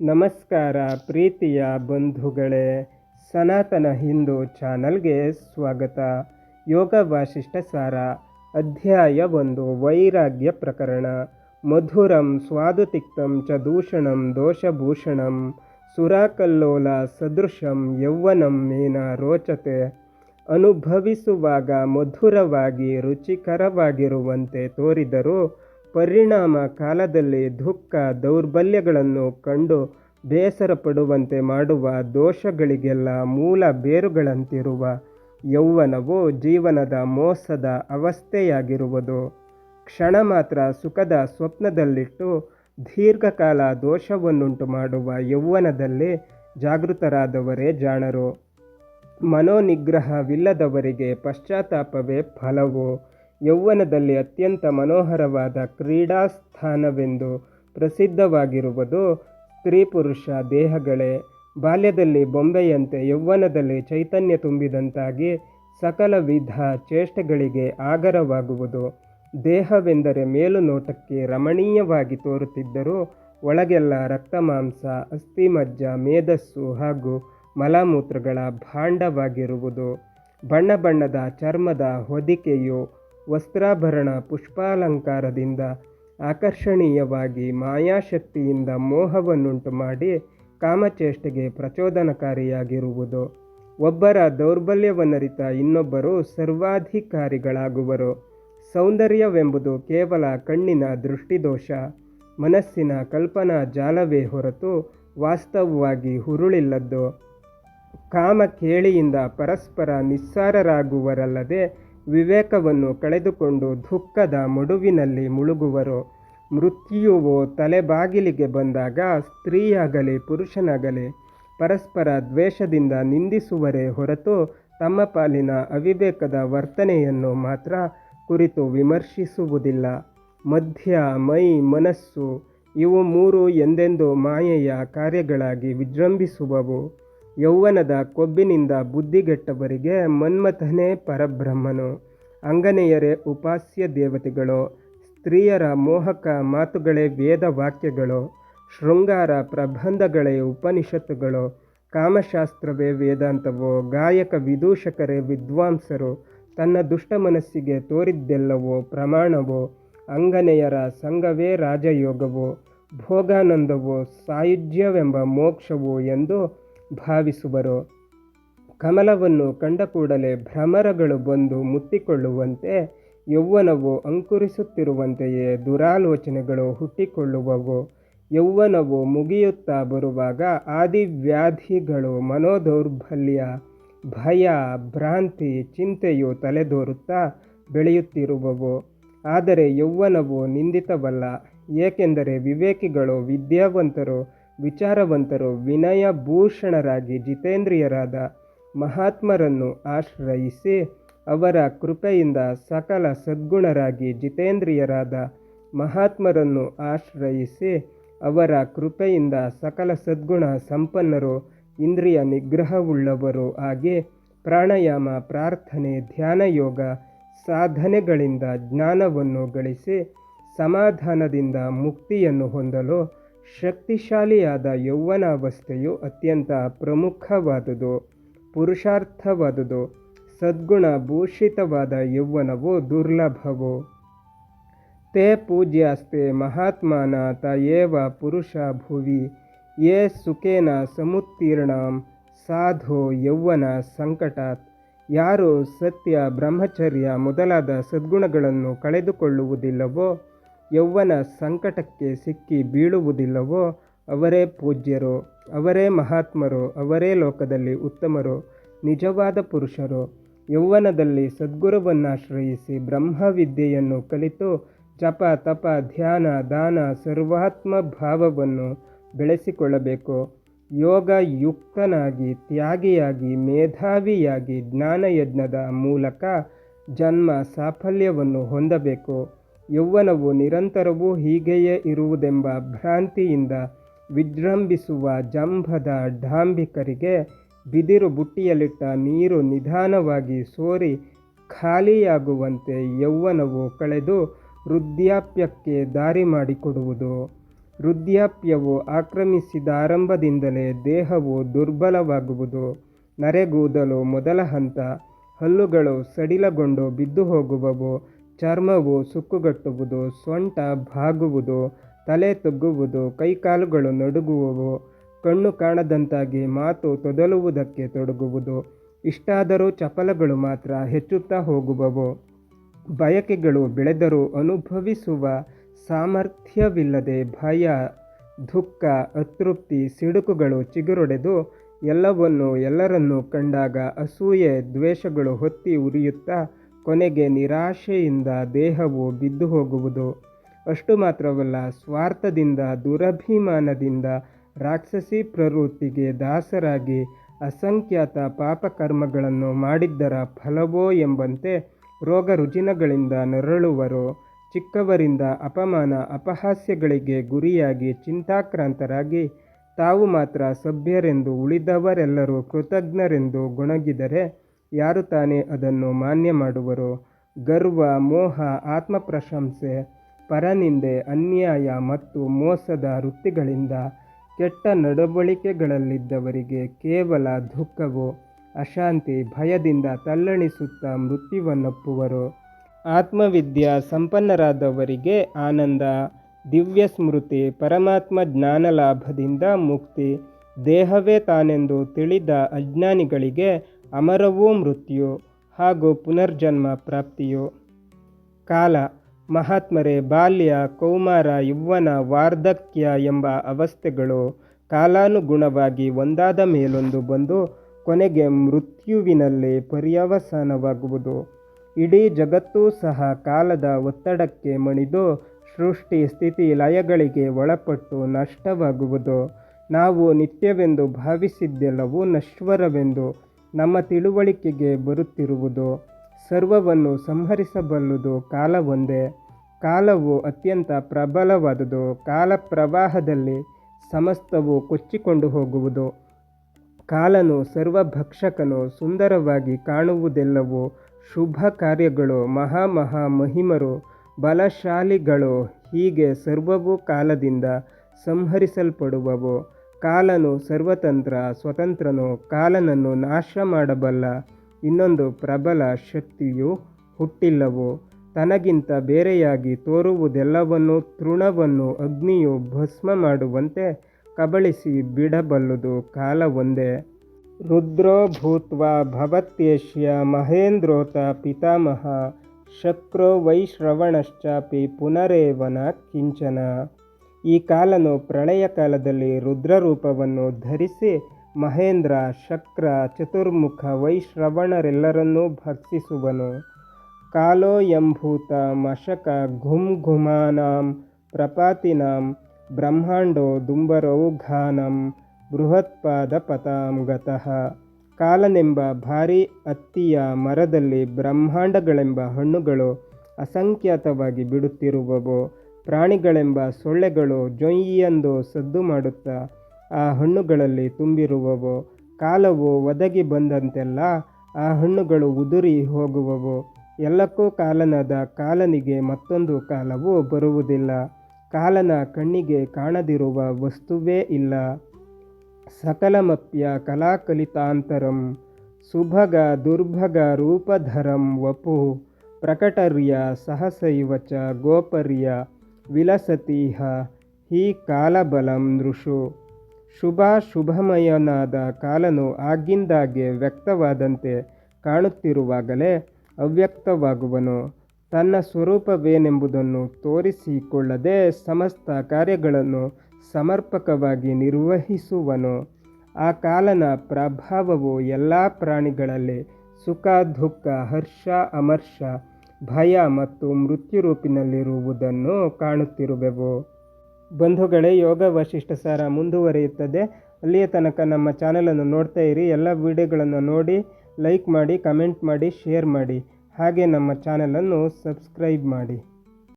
ನಮಸ್ಕಾರ ಪ್ರೀತಿಯ ಬಂಧುಗಳೇ, ಸನಾತನ ಹಿಂದೂ ಚಾನಲ್ಗೆ ಸ್ವಾಗತ. ಯೋಗ ವಾಸಿಷ್ಠ ಸಾರ, ಅಧ್ಯಾಯ ಒಂದು, ವೈರಾಗ್ಯ ಪ್ರಕರಣ. ಮಧುರಂ ಸ್ವಾದುತಿಕ್ತಂ ಚ ದೂಷಣಂ ದೋಷಭೂಷಣಂ, ಸುರಾಕಲ್ಲೋಲ ಸದೃಶಂ ಯೌವನಂ ಮೇನ ರೋಚತೆ. ಅನುಭವಿಸುವಾಗ ಮಧುರವಾಗಿ, ರುಚಿಕರವಾಗಿರುವಂತೆ ತೋರಿದರೂ ಪರಿಣಾಮ ಕಾಲದಲ್ಲಿ ದುಃಖ ದೌರ್ಬಲ್ಯಗಳನ್ನು ಕಂಡು ಬೇಸರ ಪಡುವಂತೆ ಮಾಡುವ ದೋಷಗಳಿಗೆಲ್ಲ ಮೂಲ ಬೇರುಗಳಂತಿರುವ ಯೌವನವು ಜೀವನದ ಮೋಸದ ಅವಸ್ಥೆಯಾಗಿರುವುದು. ಕ್ಷಣ ಮಾತ್ರ ಸುಖದ ಸ್ವಪ್ನದಲ್ಲಿಟ್ಟು ದೀರ್ಘಕಾಲ ದೋಷವನ್ನುಂಟು ಮಾಡುವ ಯೌವನದಲ್ಲಿ ಜಾಗೃತರಾದವರೇ ಜಾಣರು. ಮನೋನಿಗ್ರಹವಿಲ್ಲದವರಿಗೆ ಪಶ್ಚಾತ್ತಾಪವೇ ಫಲವು. ಯೌವನದಲ್ಲಿ ಅತ್ಯಂತ ಮನೋಹರವಾದ ಕ್ರೀಡಾ ಸ್ಥಾನವೆಂದು ಪ್ರಸಿದ್ಧವಾಗಿರುವುದು ಸ್ತ್ರೀ ಪುರುಷ ದೇಹಗಳೇ. ಬಾಲ್ಯದಲ್ಲಿ ಬೊಂಬೆಯಂತೆ ಯೌವನದಲ್ಲಿ ಚೈತನ್ಯ ತುಂಬಿದಂತಾಗಿ ಸಕಲ ವಿಧ ಚೇಷ್ಟೆಗಳಿಗೆ ಆಗರವಾಗುವುದು. ದೇಹವೆಂದರೆ ಮೇಲುನೋಟಕ್ಕೆ ರಮಣೀಯವಾಗಿ ತೋರುತ್ತಿದ್ದರೂ ಒಳಗೆಲ್ಲ ರಕ್ತಮಾಂಸ ಅಸ್ಥಿಮಜ್ಜ ಮೇಧಸ್ಸು ಹಾಗೂ ಮಲಮೂತ್ರಗಳ ಭಾಂಡವಾಗಿರುವುದು. ಬಣ್ಣ ಬಣ್ಣದ ಚರ್ಮದ ಹೊದಿಕೆಯು ವಸ್ತ್ರಾಭರಣ ಪುಷ್ಪಾಲಂಕಾರದಿಂದ ಆಕರ್ಷಣೀಯವಾಗಿ ಮಾಯಾಶಕ್ತಿಯಿಂದ ಮೋಹವನ್ನುಂಟು ಮಾಡಿ ಕಾಮಚೇಷ್ಟೆಗೆ ಪ್ರಚೋದನಕಾರಿಯಾಗಿರುವುದು. ಒಬ್ಬರ ದೌರ್ಬಲ್ಯವನ್ನರಿತ ಇನ್ನೊಬ್ಬರು ಸರ್ವಾಧಿಕಾರಿಗಳಾಗುವರು. ಸೌಂದರ್ಯವೆಂಬುದು ಕೇವಲ ಕಣ್ಣಿನ ದೃಷ್ಟಿದೋಷ, ಮನಸ್ಸಿನ ಕಲ್ಪನಾ ಜಾಲವೇ ಹೊರತು ವಾಸ್ತವವಾಗಿ ಹುರುಳಿಲ್ಲದ್ದು. ಕಾಮ ಕೇಳಿಯಿಂದ ಪರಸ್ಪರ ನಿಸ್ಸಾರರಾಗುವರಲ್ಲದೆ ವಿವೇಕವನ್ನು ಕಳೆದುಕೊಂಡು ದುಃಖದ ಮಡುವಿನಲ್ಲಿ ಮುಳುಗುವರು. ಮೃತ್ಯುವು ತಲೆಬಾಗಿಲಿಗೆ ಬಂದಾಗ ಸ್ತ್ರೀಯಾಗಲಿ ಪುರುಷನಾಗಲಿ ಪರಸ್ಪರ ದ್ವೇಷದಿಂದ ನಿಂದಿಸುವರೇ ಹೊರತು ತಮ್ಮ ಪಾಲಿನ ಅವಿವೇಕದ ವರ್ತನೆಯನ್ನು ಮಾತ್ರ ಕುರಿತು ವಿಮರ್ಶಿಸುವುದಿಲ್ಲ. ಮಧ್ಯ ಮೈ ಮನಸ್ಸು ಇವು ಮೂರು ಎಂದೆಂದೂ ಮಾಯೆಯ ಕಾರ್ಯಗಳಾಗಿ ವಿಜೃಂಭಿಸುವವು. ಯೌವನದ ಕೊಬ್ಬಿನಿಂದ ಬುದ್ಧಿಗೆಟ್ಟವರಿಗೆ ಮನ್ಮಥನೇ ಪರಬ್ರಹ್ಮನು. ಅಂಗನೆಯರೇ, ಉಪಾಸ್ಯ ದೇವತೆಗಳು, ಸ್ತ್ರೀಯರ ಮೋಹಕ ಮಾತುಗಳೇ ವೇದ ವಾಕ್ಯಗಳು, ಶೃಂಗಾರ ಪ್ರಬಂಧಗಳೇ ಉಪನಿಷತ್ತುಗಳು, ಕಾಮಶಾಸ್ತ್ರವೇ ವೇದಾಂತವು, ಗಾಯಕ ವಿದೂಷಕರೇ ವಿದ್ವಾಂಸರು, ತನ್ನ ದುಷ್ಟ ಮನಸ್ಸಿಗೆ ತೋರಿದ್ದೆಲ್ಲವೋ ಪ್ರಮಾಣವೋ, ಅಂಗನೆಯರ ಸಂಘವೇ ರಾಜಯೋಗವೋ, ಭೋಗಾನಂದವೋ, ಸಾಯುಜ್ಯವೆಂಬ ಮೋಕ್ಷವೋ ಎಂದು ಭಾವಿಸುವರು? ಕಮಲವನ್ನು ಕಂಡ ಕೂಡಲೇ ಭ್ರಮರಗಳು ಬಂದು ಮುತ್ತಿಕೊಳ್ಳುವಂತೆ ಯೌವನವು ಅಂಕುರಿಸುತ್ತಿರುವಂತೆಯೇ ದುರಾಲೋಚನೆಗಳು ಹುಟ್ಟಿಕೊಳ್ಳುವವು. ಯೌವನವು ಮುಗಿಯುತ್ತಾ ಬರುವಾಗ ಆದಿವ್ಯಾಧಿಗಳು ಮನೋದೌರ್ಬಲ್ಯ, ಭಯ, ಭ್ರಾಂತಿ, ಚಿಂತೆಯು ತಲೆದೋರುತ್ತಾ ಬೆಳೆಯುತ್ತಿರುವವು. ಆದರೆ ಯೌವನವು ನಿಂದಿತವಲ್ಲ, ಏಕೆಂದರೆ ವಿವೇಕಿಗಳು ವಿದ್ಯಾವಂತರು ವಿಚಾರವಂತರು ವಿನಯಭೂಷಣರಾಗಿ ಜಿತೇಂದ್ರಿಯರಾದ ಮಹಾತ್ಮರನ್ನು ಆಶ್ರಯಿಸಿ ಅವರ ಕೃಪೆಯಿಂದ ಸಕಲ ಸದ್ಗುಣರಾಗಿ ಜಿತೇಂದ್ರಿಯರಾದ ಮಹಾತ್ಮರನ್ನು ಆಶ್ರಯಿಸಿ ಅವರ ಕೃಪೆಯಿಂದ ಸಕಲ ಸದ್ಗುಣ ಸಂಪನ್ನರು ಇಂದ್ರಿಯ ನಿಗ್ರಹವುಳ್ಳವರು ಆಗಿ ಪ್ರಾಣಾಯಾಮ, ಪ್ರಾರ್ಥನೆ, ಧ್ಯಾನ ಯೋಗ ಸಾಧನೆಗಳಿಂದ ಜ್ಞಾನವನ್ನು ಗಳಿಸಿ ಸಮಾಧಾನದಿಂದ ಮುಕ್ತಿಯನ್ನು ಹೊಂದಲು ಶಕ್ತಿಶಾಲಿಯಾದ ಯೌವನಾವಸ್ಥೆಯು ಅತ್ಯಂತ ಪ್ರಮುಖವಾದುದು, ಪುರುಷಾರ್ಥವಾದುದು ಸದ್ಗುಣ ಭೂಷಿತವಾದ ಯೌವನವು ದುರ್ಲಭವು. ತೇ ಪೂಜ್ಯಾಸ್ತೆ ಮಹಾತ್ಮನ ತಯೇವ ಪುರುಷ ಭುವಿ, ಯೇ ಸುಖೇನ ಸಮುತ್ತೀರ್ಣ, ಸಾಧು ಯೌವನ ಸಂಕಟಾತ್. ಯಾರು ಸತ್ಯ ಬ್ರಹ್ಮಚರ್ಯ ಮೊದಲಾದ ಸದ್ಗುಣಗಳನ್ನು ಕಳೆದುಕೊಳ್ಳುವುದಿಲ್ಲವೋ ಯೌವನ ಸಂಕಟಕ್ಕೆ ಸಿಕ್ಕಿ ಬೀಳುವುದಿಲ್ಲವೋ ಅವರೇ ಪೂಜ್ಯರು, ಅವರೇ ಮಹಾತ್ಮರು, ಅವರೇ ಲೋಕದಲ್ಲಿ ಉತ್ತಮರು, ನಿಜವಾದ ಪುರುಷರು. ಯೌವನದಲ್ಲಿ ಸದ್ಗುರುವನ್ನಾಶ್ರಯಿಸಿ ಬ್ರಹ್ಮವಿದ್ಯೆಯನ್ನು ಕಲಿತು ಜಪ, ತಪ, ಧ್ಯಾನ, ದಾನ, ಸರ್ವಾತ್ಮ ಭಾವವನ್ನು ಬೆಳೆಸಿಕೊಳ್ಳಬೇಕು. ಯೋಗ ಯುಕ್ತನಾಗಿ, ತ್ಯಾಗಿಯಾಗಿ, ಮೇಧಾವಿಯಾಗಿ ಜ್ಞಾನಯಜ್ಞದ ಮೂಲಕ ಜನ್ಮ ಸಾಫಲ್ಯವನ್ನು ಹೊಂದಬೇಕು. ಯೌವನವು ನಿರಂತರವೂ ಹೀಗೆಯೇ ಇರುವುದೆಂಬ ಭ್ರಾಂತಿಯಿಂದ ವಿಜೃಂಭಿಸುವ ಜಂಭದ ಡಾಂಬಿಕರಿಗೆ ಬಿದಿರು ಬುಟ್ಟಿಯಲ್ಲಿಟ್ಟ ನೀರು ನಿಧಾನವಾಗಿ ಸೋರಿ ಖಾಲಿಯಾಗುವಂತೆ ಯೌವನವು ಕಳೆದು ವೃದ್ಧಾಪ್ಯಕ್ಕೆ ದಾರಿ ಮಾಡಿಕೊಡುವುದು. ವೃದ್ಧಾಪ್ಯವು ಆಕ್ರಮಿಸಿದ ಆರಂಭದಿಂದಲೇ ದೇಹವು ದುರ್ಬಲವಾಗುವುದು. ನರೆಗೂದಲು ಮೊದಲ ಹಂತ, ಹಲ್ಲುಗಳು ಸಡಿಲಗೊಂಡು ಬಿದ್ದು ಹೋಗುವವು ಚರ್ಮವು ಸುಕ್ಕುಗಟ್ಟುವುದು, ಸೊಂಟ ಬಾಗುವುದು ತಲೆ ತಗ್ಗುವುದು, ಕೈಕಾಲುಗಳು ನಡುಗುವವು, ಕಣ್ಣು ಕಾಣದಂತಾಗಿ ಮಾತು ತೊದಲುವುದಕ್ಕೆ ತೊಡಗುವುದು, ಇಷ್ಟಾದರೂ ಚಪಲಗಳು ಮಾತ್ರ ಹೆಚ್ಚುತ್ತಾ ಹೋಗುವವು. ಬಯಕೆಗಳು ಬೆಳೆದರೂ ಅನುಭವಿಸುವ ಸಾಮರ್ಥ್ಯವಿಲ್ಲದೆ ಭಯ, ದುಃಖ, ಅತೃಪ್ತಿ, ಸಿಡುಕುಗಳು ಚಿಗುರೊಡೆದು ಎಲ್ಲವನ್ನು ಎಲ್ಲರನ್ನೂ ಕಂಡಾಗ ಅಸೂಯೆ, ದ್ವೇಷಗಳು ಹೊತ್ತಿ ಉರಿಯುತ್ತಾ ಕೊನೆಗೆ ನಿರಾಶೆಯಿಂದ ದೇಹವು ಬಿದ್ದು ಹೋಗುವುದು ಅಷ್ಟು ಮಾತ್ರವಲ್ಲ, ಸ್ವಾರ್ಥದಿಂದ, ದುರಭಿಮಾನದಿಂದ ರಾಕ್ಷಸಿ ಪ್ರವೃತ್ತಿಗೆ ದಾಸರಾಗಿ ಅಸಂಖ್ಯಾತ ಪಾಪಕರ್ಮಗಳನ್ನು ಮಾಡಿದ್ದರ ಫಲವೋ ಎಂಬಂತೆ ರೋಗ ರುಜಿನಗಳಿಂದ ನರಳುವರು. ಚಿಕ್ಕವರಿಂದ ಅಪಮಾನ ಅಪಹಾಸ್ಯಗಳಿಗೆ ಗುರಿಯಾಗಿ ಚಿಂತಾಕ್ರಾಂತರಾಗಿ ತಾವು ಮಾತ್ರ ಸಭ್ಯರೆಂದು ಉಳಿದವರೆಲ್ಲರೂ ಕೃತಜ್ಞರೆಂದು ಗೊಣಗಿದರೆ ಯಾರು ತಾನೇ ಅದನ್ನು ಮಾನ್ಯ ಮಾಡುವರು? ಗರ್ವ, ಮೋಹ, ಆತ್ಮಪ್ರಶಂಸೆ, ಪರನಿಂದೆ, ಅನ್ಯಾಯ ಮತ್ತು ಮೋಸದ ವೃತ್ತಿಗಳಿಂದ ಕೆಟ್ಟ ನಡವಳಿಕೆಗಳಲ್ಲಿದ್ದವರಿಗೆ ಕೇವಲ ದುಃಖವು? ಅಶಾಂತಿ, ಭಯದಿಂದ ತಲ್ಲಣಿಸುತ್ತಾ ಮೃತ್ಯುವನ್ನಪ್ಪುವರು? ಆತ್ಮವಿದ್ಯಾ ಸಂಪನ್ನರಾದವರಿಗೆ ಆನಂದ, ದಿವ್ಯ ಸ್ಮೃತಿ, ಪರಮಾತ್ಮ ಜ್ಞಾನಲಾಭದಿಂದ ಮುಕ್ತಿ, ದೇಹವೇ ತಾನೆಂದು ತಿಳಿದ ಅಜ್ಞಾನಿಗಳಿಗೆ ಅಮರವೂ ಮೃತ್ಯು ಹಾಗೂ ಪುನರ್ಜನ್ಮ ಪ್ರಾಪ್ತಿಯೋ. ಕಾಲ, ಮಹಾತ್ಮರೇ, ಬಾಲ್ಯ, ಕೌಮಾರ ಯುವನ ವಾರ್ಧಕ್ಯ ಎಂಬ ಅವಸ್ಥೆಗಳು ಕಾಲಾನುಗುಣವಾಗಿ ಒಂದಾದ ಮೇಲೊಂದು ಬಂದು ಕೊನೆಗೆ ಮೃತ್ಯುವಿನಲ್ಲಿ ಪರ್ಯವಸಾನವಾಗುವುದು. ಇಡೀ ಜಗತ್ತೂ ಸಹ ಕಾಲದ ಒತ್ತಡಕ್ಕೆ ಮಣಿದು ಸೃಷ್ಟಿ ಸ್ಥಿತಿ ಲಯಗಳಿಗೆ ಒಳಪಟ್ಟು ನಷ್ಟವಾಗುವುದು. ನಾವು ನಿತ್ಯವೆಂದು ಭಾವಿಸಿದ್ದೆಲ್ಲವೂ ನಶ್ವರವೆಂದು ನಮ್ಮ ತಿಳುವಳಿಕೆಗೆ ಬರುತ್ತಿರುವುದು, ಸರ್ವವನ್ನು ಸಂಹರಿಸಬಲ್ಲುದು ಕಾಲವೊಂದೇ, ಕಾಲವು ಅತ್ಯಂತ ಪ್ರಬಲವಾದುದು ಕಾಲ ಪ್ರವಾಹದಲ್ಲಿ ಸಮಸ್ತವು ಕೊಚ್ಚಿಕೊಂಡು ಹೋಗುವುದು, ಕಾಲನು ಸರ್ವಭಕ್ಷಕನು ಸುಂದರವಾಗಿ ಕಾಣುವುದೆಲ್ಲವೂ ಶುಭ ಕಾರ್ಯಗಳು, ಮಹಾ ಮಹಾ ಮಹಿಮರು, ಬಲಶಾಲಿಗಳು, ಹೀಗೆ ಸರ್ವವು ಕಾಲದಿಂದ ಸಂಹರಿಸಲ್ಪಡುವವು. ಕಾಲನು ಸರ್ವತಂತ್ರ, ಸ್ವತಂತ್ರನು ಕಾಲನನ್ನು ನಾಶ ಮಾಡಬಲ್ಲ. ಇನ್ನೊಂದು ಪ್ರಬಲ ಶಕ್ತಿಯು ಹುಟ್ಟಿಲ್ಲವು? ತನಗಿಂತ ಬೇರೆಯಾಗಿ ತೋರುವುದೆಲ್ಲವನ್ನೂ ತೃಣವನ್ನು ಅಗ್ನಿಯು ಭಸ್ಮ ಮಾಡುವಂತೆ ಕಬಳಿಸಿ ಬಿಡಬಲ್ಲುದು ಕಾಲ ಒಂದೇ ರುದ್ರೋ ಭೂತ್ವ ಭವತ್ಯೇಷ್ಯ ಮಹೇಂದ್ರೋತ ಪಿತಾಮಹ, ಶಕ್ರೋ ವೈಶ್ರವಣಶ್ಚಾಪಿ ಪುನರೇವನ ಕಿಂಚನ. ಈ ಕಾಲನು ಪ್ರಳಯ ಕಾಲದಲ್ಲಿ ರುದ್ರರೂಪವನ್ನು ಧರಿಸಿ ಮಹೇಂದ್ರ, ಶಕ್ರ, ಚತುರ್ಮುಖ, ವೈಶ್ರವಣರೆಲ್ಲರನ್ನೂ ಭಕ್ಷಿಸುವನು ಕಾಲೋ ಎಂಭೂತ ಮಶಕ ಘುಂ ಘುಮಾನಾಂ ಪ್ರಪಾತಿನಾಂ, ಬ್ರಹ್ಮಾಂಡೋ ದುಂಬರೌಘಾನಂ ಬೃಹತ್ಪಾದ ಪತಾಂ ಗತಃ. ಕಾಲನೆಂಬ ಭಾರಿ ಅತ್ತಿಯ ಮರದಲ್ಲಿ ಬ್ರಹ್ಮಾಂಡಗಳೆಂಬ ಹಣ್ಣುಗಳು ಅಸಂಖ್ಯಾತವಾಗಿ ಬಿಡುತ್ತಿರುವವು. ಪ್ರಾಣಿಗಳೆಂಬ ಸೊಳ್ಳೆಗಳು ಜೊಯ್ಯಿಯೆಂದು ಸದ್ದು ಮಾಡುತ್ತಾ, ಆ ಹಣ್ಣುಗಳಲ್ಲಿ ತುಂಬಿರುವವು. ಕಾಲವು ಒದಗಿ ಬಂದಂತೆಲ್ಲ ಆ ಹಣ್ಣುಗಳು ಉದುರಿ ಹೋಗುವವು. ಎಲ್ಲಕ್ಕೂ ಕಾಲನಾದ ಕಾಲನಿಗೆ ಮತ್ತೊಂದು ಕಾಲವು ಬರುವುದಿಲ್ಲ. ಕಾಲನ ಕಣ್ಣಿಗೆ ಕಾಣದಿರುವ ವಸ್ತುವೇ ಇಲ್ಲ. ಸಕಲಮಪ್ಯ ಕಲಾಕಲಿತಾಂತರಂ ಸುಭಗ ದುರ್ಭಗ ರೂಪಧರಂ ವಪು ಪ್ರಕಟರ್ಯ ಸಹಸೈವಚ ಗೋಪರ್ಯ ವಿಲಸತೀಹ, ಹಿ ಕಾಲಬಲಂ ನೃಷು. ಶುಭ ಶುಭಮಯನಾದ ಕಾಲನು ಆಗಿಂದಾಗೆ ವ್ಯಕ್ತವಾದಂತೆ ಕಾಣುತ್ತಿರುವಾಗಲೇ ಅವ್ಯಕ್ತವಾಗುವನು. ತನ್ನ ಸ್ವರೂಪವೇನೆಂಬುದನ್ನು ತೋರಿಸಿಕೊಳ್ಳದೆ ಸಮಸ್ತ ಕಾರ್ಯಗಳನ್ನು ಸಮರ್ಪಕವಾಗಿ ನಿರ್ವಹಿಸುವನು. ಆ ಕಾಲನ ಪ್ರಭಾವವು ಎಲ್ಲ ಪ್ರಾಣಿಗಳಲ್ಲಿ ಸುಖ, ದುಃಖ, ಹರ್ಷ, ಅಮರ್ಷ ಭಯ ಮತ್ತು ಮೃತ್ಯು ರೂಪಿನಲ್ಲಿರುವುದನ್ನು ಕಾಣುತ್ತಿರುವೆವು. ಬಂಧುಗಳೇ, ಯೋಗ ವಶಿಷ್ಠ ಸಾರ ಮುಂದುವರಿಯುತ್ತದೆ. ಅಲ್ಲಿಯ ತನಕ ನಮ್ಮ ಚಾನಲನ್ನು ನೋಡ್ತಾ ಇರಿ. ಎಲ್ಲ ವಿಡಿಯೋಗಳನ್ನು ನೋಡಿ, ಲೈಕ್ ಮಾಡಿ, ಕಮೆಂಟ್ ಮಾಡಿ, ಶೇರ್ ಮಾಡಿ. ಹಾಗೆ ನಮ್ಮ ಚಾನಲನ್ನು ಸಬ್ಸ್ಕ್ರೈಬ್ ಮಾಡಿ.